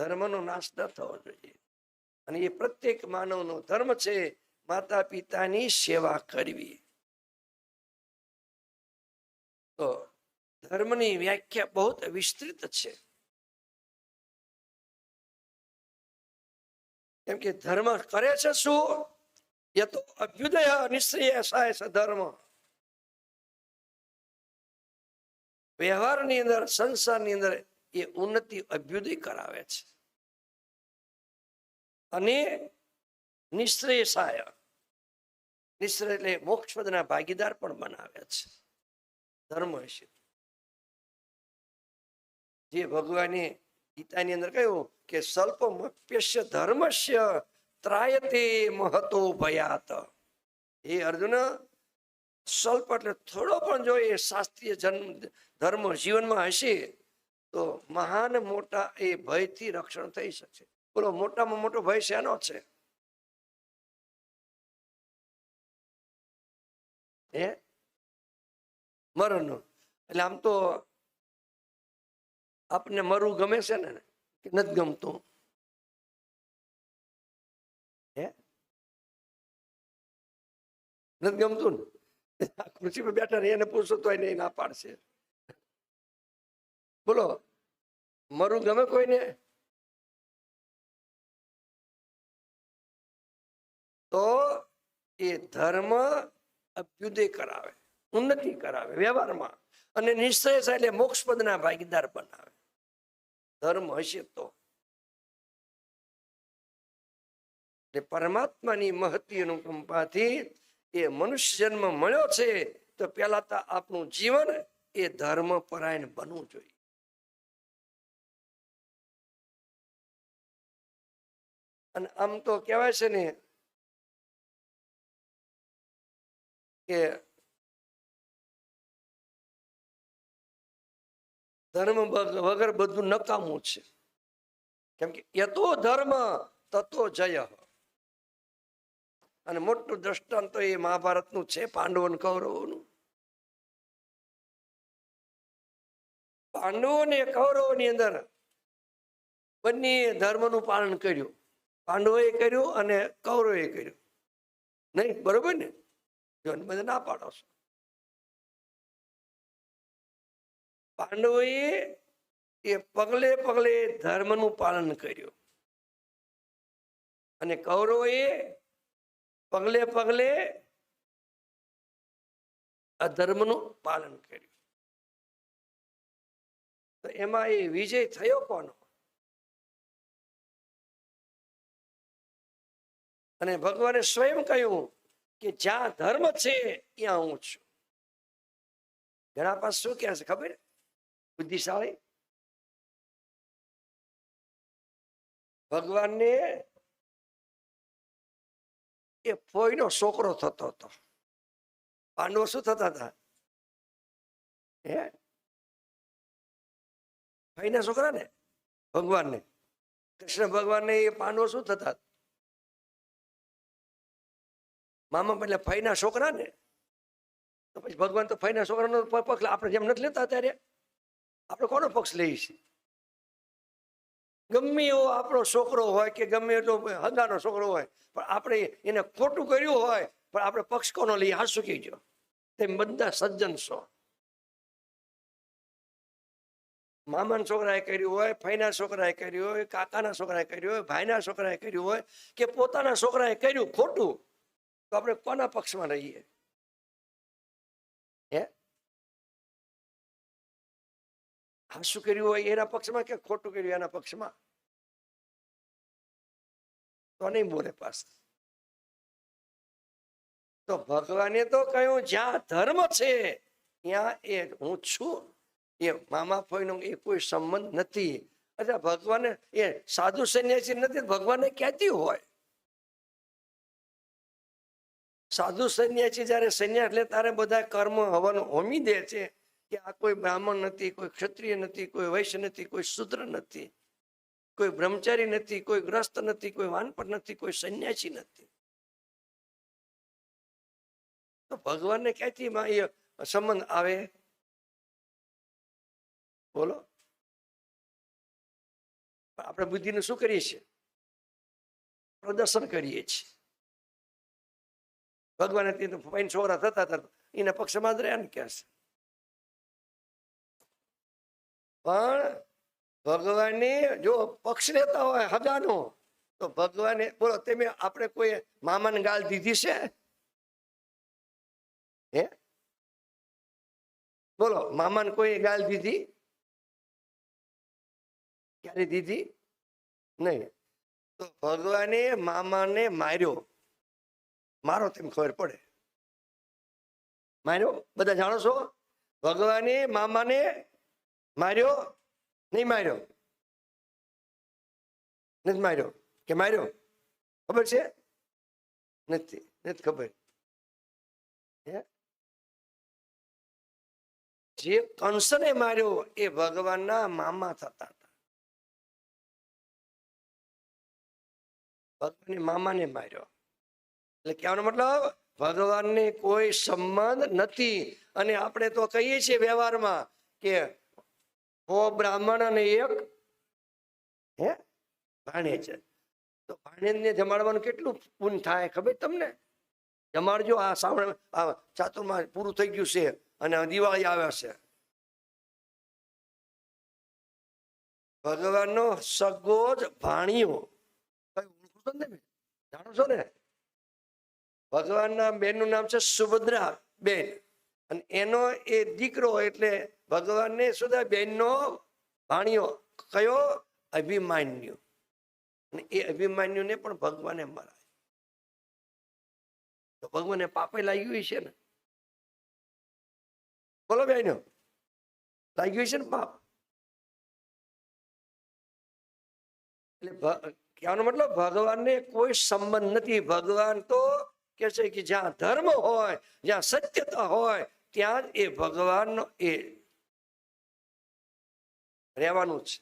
ધર્મનો નાશ ન થવો જોઈએ. અને એ પ્રત્યેક માનવનો ધર્મ છે માતા પિતાની સેવા કરવી. તો ધર્મની વ્યાખ્યા બહુ વિસ્તૃત છે. કેમ કે ધર્મ કરે છે શું? એ તો અભ્યુદય નિશ્ચય સાય ધર્મ. વ્યવહારની અંદર, સંસારની અંદર એ ઉન્નતિ અભ્યુદય કરાવે છે. અને નિશ્ચય નિશ્રય એટલે મોક્ષપદના ભાગીદાર પણ બનાવે છે. ધર્મ જે ભગવાને ગીતાની અંદર કહ્યું કે સ્વલ્પમપ્યસ્ય ધર્મસ્ય ત્રાયતે મહતો ભયાત. એ અર્જુન સ્વલ્પ એટલે થોડો પણ જો એ શાસ્ત્રીય જન્મ, ધર્મ જીવનમાં હશે તો મહાન મોટા એ ભયથી રક્ષણ થઈ શકે. બોલો, મોટામાં મોટો ભય શેનો છે? હે? મરણનો. એટલે આમ તો આપને મરવું ગમે છે ને? કે નથી ગમતું? હે? નથી ગમતું ને? પર બેઠા ને એને પૂછો તો એને ના પાડશે. બોલો, મરું ગમે કોઈને? તો એ ધર્મ અભ્યુદય કરાવે, ઉન્નતિ કરાવે વ્યવહારમાં અને નિશ્ચય એટલે મોક્ષ ભાગીદાર બનાવે. ધર્મ હશે તો. એટલે પરમાત્માની મહતી અનુકંપાથી એ મનુષ્ય જન્મ મળ્યો છે, તો પેલા તો આપણું જીવન એ ધર્મ પરાયણ બનવું જોઈએ. અને આમ તો કહેવાય છે ને કે ધર્મ વગર બધું નકામું છે. કેમ કે યતો ધર્મ તતો જય. અને મોટું દ્રષ્ટાંત એ મહાભારતનું છે પાંડવો અને કૌરવોનું. પાંડવો ને કૌરવોની અંદર બંને ધર્મનું પાલન કર્યું. પાંડવોએ કર્યું અને કૌરવે કર્યું. નહીં, બરોબર ને? જો બધા ના પાડો છો પાંડવોએ એ પગલે પગલે ધર્મનું પાલન કર્યું. અને કૌરવોએ પગલે પગલે અધર્મનું પાલન કર્યું. તો એમાં એ વિજય થયો કોનો? અને ભગવાને સ્વયં કહ્યું કે જ્યાં ધર્મ છે, ત્યાં હું છું. ઘણા પાસે શું કહે છે ખબર? બુદ્ધિશાળી? ભગવાનને એ ફોઈનો છોકરો થતો હતો. પાંડવો શું થતા હતા? હે? ફઈના છોકરા ને ભગવાનને. કૃષ્ણ ભગવાનને એ પાંડવો શું થતા મામા એટલે ફઈના છોકરા ને તો પછી ભગવાન તો ફઈના છોકરાનો પક્ષ આપણે જેમ નથી લેતા ત્યારે આપણે કોનો પક્ષ લઈએ છીએ? ગમે એવો આપણો છોકરો હોય કે ગમે એટલો હગાનો છોકરો હોય, પણ આપણે એને ખોટું કર્યું હોય, પણ આપણે પક્ષ કોનો લઈએ? આ શું કહેજો? તેમ બધા સજ્જન છો. મામાના છોકરાએ કર્યું હોય, ફઈના છોકરાએ કર્યું હોય, કાકાના છોકરાએ કર્યું હોય, ભાઈના છોકરાએ કર્યું હોય, કે પોતાના છોકરાએ કર્યું ખોટું તો આપણે કોના પક્ષમાં રહીએ? હે? શું કર્યું હોય? એના પક્ષમાં કે ખોટું કર્યું એના પક્ષમાં? તો નહીં બોલે પાસ? તો ભગવાને તો કહ્યું, જ્યાં ધર્મ છે, ત્યાં એ હું છું. એ મામા ફોઈનો એ કોઈ સંબંધ નથી. અચ્છા, ભગવાને એ સાધુ સન્યાસી નથી, ભગવાને કહેતી હોય. સાધુ સંન્યાસી જયારે સંન્યાસ લે, ત્યારે બધા કર્મ હવન હોમી દે છે કે આ કોઈ બ્રાહ્મણ નથી, કોઈ ક્ષત્રિય નથી, કોઈ વૈશ્ય નથી, કોઈ શુદ્ર નથી, કોઈ બ્રહ્મચારી નથી, કોઈ ગ્રસ્ત નથી, કોઈ વાનપટ નથી, કોઈ સંન્યાસી નથી. તો ભગવાનને ક્યાંથી સંબંધ આવે? બોલો. આપણે બુદ્ધિનું શું કરીએ છીએ? પ્રદર્શન કરીએ છીએ. ભગવાને ફાઈન છોકરા થતા હતા, એના પક્ષમાં જ રહ્યા ને ક્યાં પણ ભગવાને જો પક્ષ લેતા હોય હજાનો તો ભગવાને બોલો, તમે, આપણે કોઈ મામાને ગાળ દીધી છે? હે? બોલો, મામાને કોઈ ગાળ દીધી? ક્યારે દીધી? નહીં. તો ભગવાને મામાને માર્યો. મારો તેમ ખબર પડે. માર્યો, બધા જાણો છો? ભગવાને, મામાને માર્યો? નહીં માર્યો? નથી માર્યો. કે માર્યો? ખબર છે? નથી નથી ખબર. જે કંસને માર્યો, એ ભગવાનના મામા થતા હતા. ભગવાને મામાને માર્યો. એટલે કહેવાનો મતલબ, ભગવાનને કોઈ સંબંધ નથી. અને આપણે તો કહીએ છીએ વ્યવહારમાં કે હો બ્રાહ્મણ અને એક, હે? ભાણે છે તો ભાણેજને જમાડવાનું કેટલું પૂન થાય ખબર તમને? જમાડજો, આ શ્રાવણ આ ચાતુર્માં પૂરું થઈ ગયું છે અને દિવાળી આવે છે. ભગવાનનો સગો જ ભાણિયો જાણો છો ને? ભગવાનના બેનનું નામ છે સુભદ્રા બેન. અને એનો એ દીકરો એટલે ભગવાનને સુધા બેનનો ભાણ્યો, કયો? અભિમાન્યુ. અને એ અભિમાન્યુને પણ ભગવાને મરાય. તો ભગવાને પાપે લાગ્યું છે ને? બોલો બેનો. લાગ્યું છે ને પાપ? એટલે કહેવાનો મતલબ ભગવાનને કોઈ સંબંધ નથી. ભગવાન તો કે છે કે જ્યાં ધર્મ હોય, જ્યાં સત્યતા હોય, ત્યાં જ એ ભગવાનનો એ રહેવાનું છે.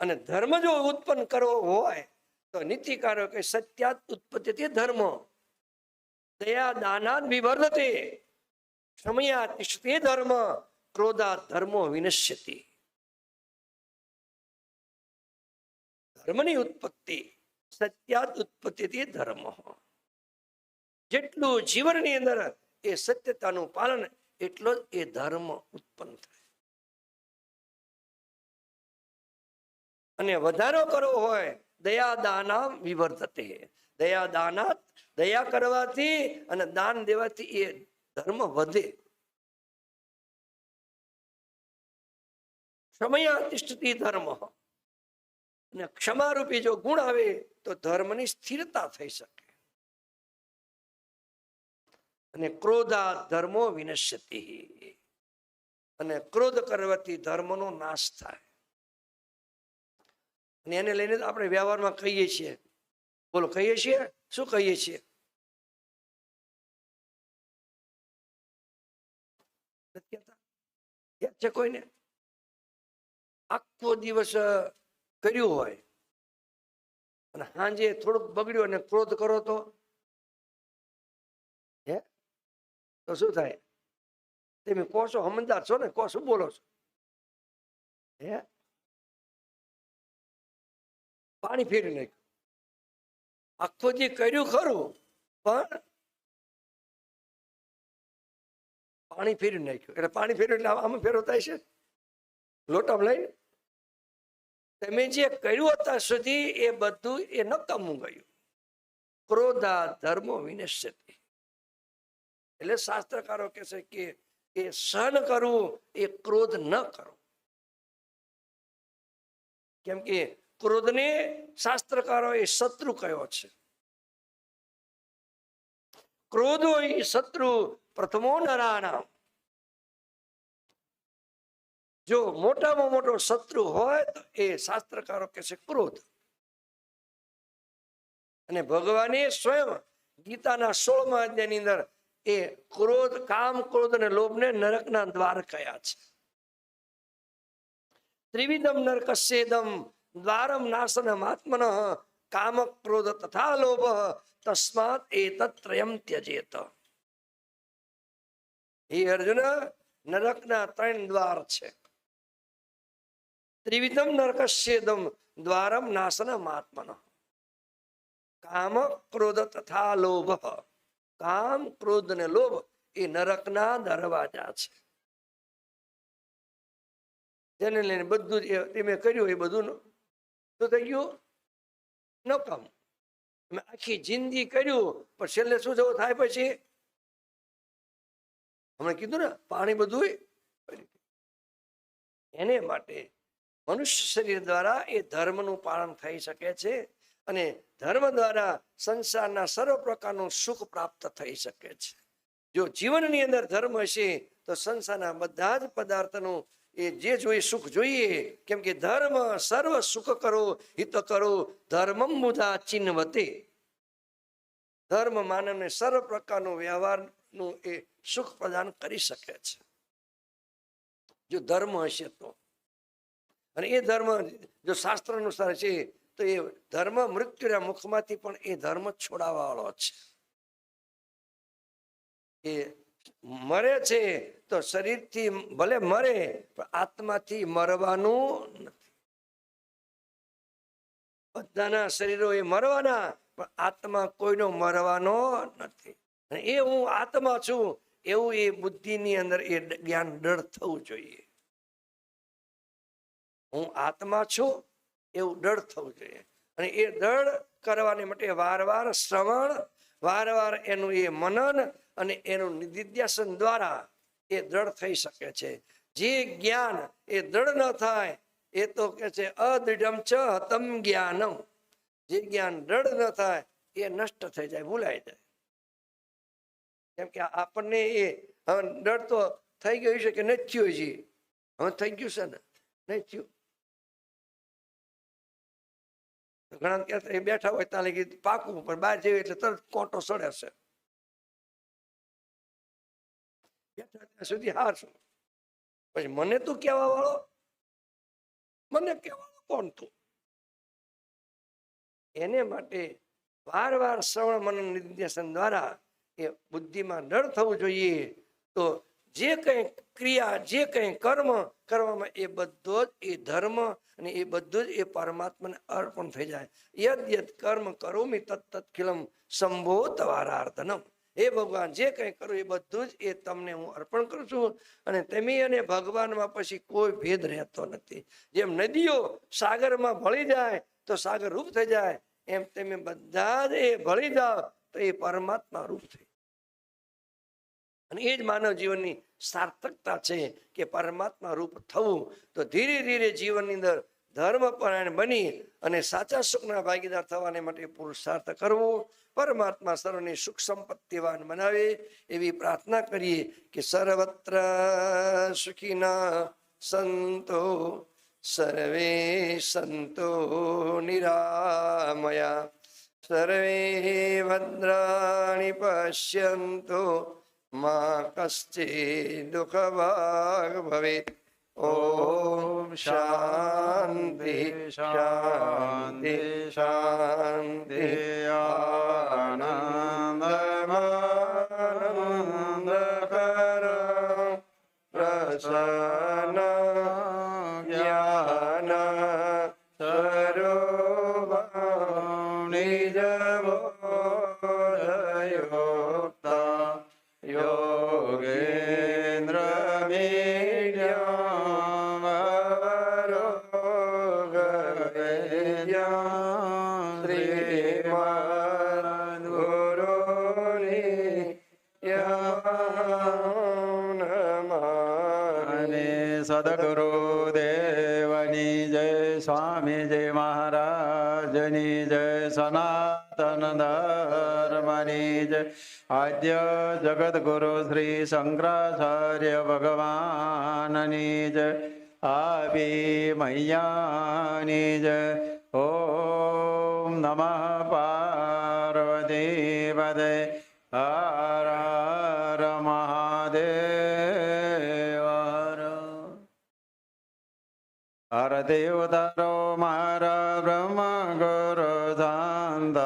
અને ધર્મ જો ઉત્પન્ન કરવો હોય, તો નીતિકારો કે સત્યાત ઉત્પત્તિ ધર્મ. દયા દાનાદ વિવર્ધતે ક્ષમયા ધર્મ, ક્રોધા ધર્મો વિનશ્યતી. ધર્મની ઉત્પત્તિ સત્યાત ઉત્પત્તિથી ધર્મ. જેટલું જીવનની અંદર એ સત્યતાનું પાલન, એટલો જ એ ધર્મ ઉત્પન્ન થાય. અને વધારો કરવો હોય દયા દાના વિવર્તતે દયા દાના દયા કરવાથી અને દાન દેવાથી એ ધર્મ વધે. સમય ધર્મ. અને ક્ષમારૂપી જો ગુણ આવે તો ધર્મની સ્થિરતા થઈ શકે. અને ક્રોધા ધર્મો વિનશ્યતિ. અને ક્રોધ કરવાથી ધર્મનો નાશ થાય. અને એને લઈને આપણે વ્યવહારમાં કહીએ છીએ. બોલો, કહીએ છીએ? શું કહીએ છીએ? છે કોઈને? આખો દિવસ કર્યું હોય. અને સાંજે થોડુંક બગડ્યું અને ક્રોધ કરો તો? હે? તો શું થાય? તમે કહો છો સમજદાર છો ને? કહો શું બોલો છો. હે? પાણી ફેરી નાખ્યું. આખું જે કર્યું ખરું, પણ પાણી ફેરવી નાખ્યું. એટલે પાણી ફેરવ્યું એટલે આમાં ફેરવતા છે લોટામાં લઈને? તમે જે કર્યું અત્યાર સુધી એ બધું એ નકામું ગયું. ક્રોધા ધર્મો વિનશ્યતિ એટલે શાસ્ત્રકારો કે છે કે એ સહન કરવું એ ક્રોધ ન કરો. કેમ કે ક્રોધને શાસ્ત્રકારો એ શત્રુ કયો છે. ક્રોધ એ શત્રુ પ્રથમો નરાણામ જો મોટામાં મોટો શત્રુ હોય તો એ શાસ્ત્રકારો કે છે ક્રોધ. અને ભગવાને સ્વયં ગીતાના સોળમા અધ્યાયની અંદર એ ક્રોધ, કામ ક્રોધ અને લોભને નરકના દ્વાર કયા છે. ત્રિવિધમ નરકસ્યેદમ દ્વારમ નાશનમ આત્મન કામ ક્રોધ તથા લોભ તસ્માત એતત્રયમ ત્યજેત. હે અર્જુન, નરકના ત્રણ દ્વાર છે. ત્રિવિધમ નરકસ્યેદમ દ્વારમ નાશનમ આત્મન કામ ક્રોધ તથા લોભ કામ ક્રોધ ને લોભ એ નરકના દરવાજા છે જેને લઈને બધું જ એ- એ મેં કર્યું એ બધું શું થઈ ગયું નકમ મેં આખી જિંદગી કર્યું પણ છેલ્લે શું જવું થાય પછી હમણાં કીધું ને પાણી બધું એને માટે મનુષ્ય શરીર દ્વારા એ ધર્મનું પાલન થઈ શકે છે અને ધર્મ દ્વારા સંસારના સર્વ પ્રકારનું સુખ પ્રાપ્ત થઈ શકે છે. જો જીવનની અંદર ધર્મ હશે, તો સંસારના બધા જ પદાર્થનું એ જે જોઈએ સુખ જોઈએ, કેમ કે ધર્મ સર્વ સુખ કરો, હિત કરો, ધર્મમ મુદા ચિન્હવતે ધર્મ માનવને સર્વ પ્રકારનો વ્યવહારનું એ સુખ પ્રદાન કરી શકે છે. જો ધર્મ હશે તો. અને એ ધર્મ જો શાસ્ત્ર અનુસાર છે, તો એ ધર્મ મૃત્યુના મુખમાંથી પણ એ ધર્મ છોડાવવાળો છે. એ મરે છે, તો શરીરથી ભલે મરે, પણ આત્માથી મરવાનું નથી. બધાના શરીરો એ મરવાના, પણ આત્મા કોઈનો મરવાનો નથી. એ હું આત્મા છું, એવું એ બુદ્ધિની અંદર એ જ્ઞાન દળ થવું જોઈએ. હું આત્મા છું, એવું દળ થવું જોઈએ. અને એ દળ કરવાને માટે વારવાર શ્રવણ, વારવાર એનું એ મનન અને એનું નિધિધ્યાસન દ્વારા એ દળ થઈ શકે છે. જે જ્ઞાન એ દળ ન થાય, એ તો કે છે, અદૃઢમ ચ હતમ જ્ઞાનમ. જે જ્ઞાન દ્રઢ ન થાય, એ નષ્ટ થઈ જાય, ભૂલાઈ જાય. કેમ કે આપણને એ, હવે દળ તો થઈ ગયું છે કે નથી થયું હજી. હવે થઈ ગયું છે ને? નથી થયું. ઘણા ક્યાં એ બેઠા હોય ત્યાં લગી પાકું પણ બહાર જઈએ એટલે તરત કોટો સડે છે. બેઠા ત્યાં સુધી હારશું પછી મને તું કેવા વાળો, મને કેવા કોણ તું? એને માટે વાર વાર શ્રવણ મનન નિર્દેશન દ્વારા એ બુદ્ધિમાં નળ થવું જોઈએ તો જે કંઈ ક્રિયા, જે કંઈ કર્મ કરવામાં એ બધો જ એ ધર્મ અને એ બધું જ એ પરમાત્માને અર્પણ થઈ જાય. યદ યદ કર્મ કરોમી તત્ ખિલમ શંભો તવારાર્થનમ હે ભગવાન, જે કંઈ કરું એ બધું જ એ તમને હું અર્પણ કરું છું અને તમે અને ભગવાનમાં પછી કોઈ ભેદ રહેતો નથી. જેમ નદીઓ સાગરમાં ભળી જાય તો સાગર રૂપ થઈ જાય, એમ તમે બધા જ એ ભળી જાઓ તો એ પરમાત્મા રૂપ થઈ અને એ જ માનવ જીવનની સાર્થકતા છે કે પરમાત્મા રૂપ થવું. તો ધીરે ધીરે જીવનની અંદર ધર્મપરાયણ બની અને સાચા સુખના ભાગીદાર થવાને માટે પુરુષાર્થ કરવો, પરમાત્મા સર્વને સુખ સંપત્તિવાન બનાવે એવી પ્રાર્થના કરીએ કે સર્વત્ર સુખીના સંતો, સર્વે સંતો નિરામયા, સર્વે ભદ્રાણી પશ્યન્તો મા કશ્ચિ દુઃખભાગ ભવે ઓમ શાંતિ શાંતિ શાંતિ આનંદ કર પ્રસન્ન नि सद्गुरुदेवानि। जय स्वामी जय महाराजनि जय सनातन सनातनधर्मणि जय आद्य जगद्गुरु श्री शङ्कराचार्य भगवाननिज आविमयानि जय ॐ नमः पार्वती वदे હર દેવ તારો મારા બ્રહ્મ ગુરુ શાંત